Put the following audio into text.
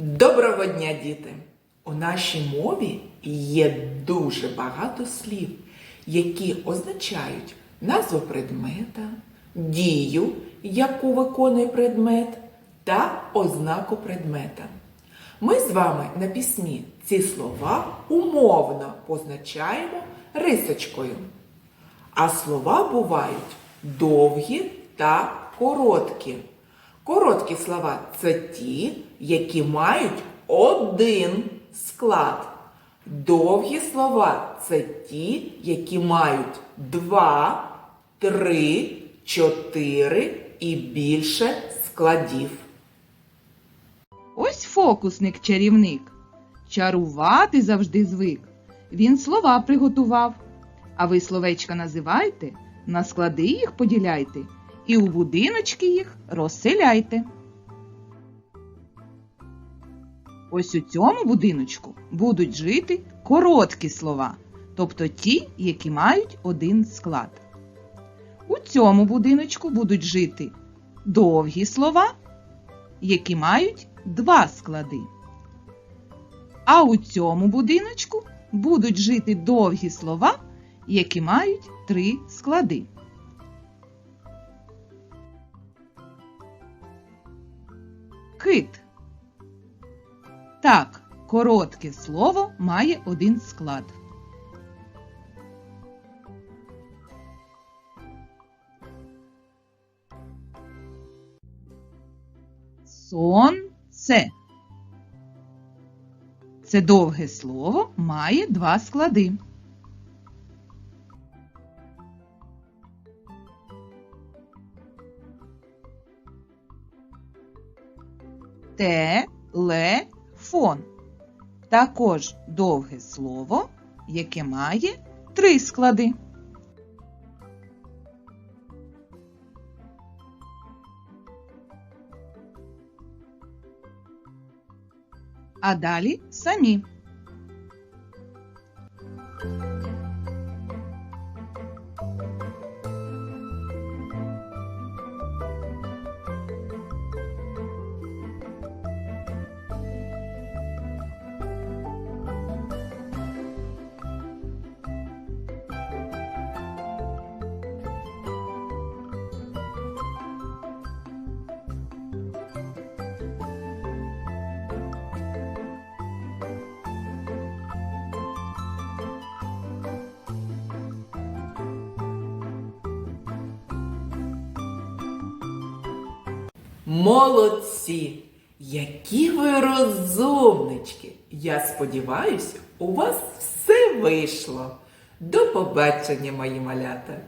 Доброго дня, діти! У нашій мові є дуже багато слів, які означають назву предмета, дію, яку виконує предмет, та ознаку предмета. Ми з вами на письмі ці слова умовно позначаємо рисочкою. А слова бувають довгі та короткі. Короткі слова це ті, які мають один склад. Довгі слова це ті, які мають два, три, чотири і більше складів. Ось фокусник чарівник. Чарувати завжди звик. Він слова приготував. А ви словечка називайте, на склади їх поділяйте і у будиночки їх розселяйте. Ось у цьому будиночку будуть жити короткі слова, тобто ті, які мають один склад. У цьому будиночку будуть жити довгі слова, які мають два склади. А у цьому будиночку будуть жити довгі слова, які мають три склади. Кит. Так, коротке слово має один склад. Сонце. Це довге слово має два склади. Телефон. Також довге слово, яке має три склади. А далі самі. Молодці! Які ви розумнички! Я сподіваюся, у вас все вийшло. До побачення, мої малята!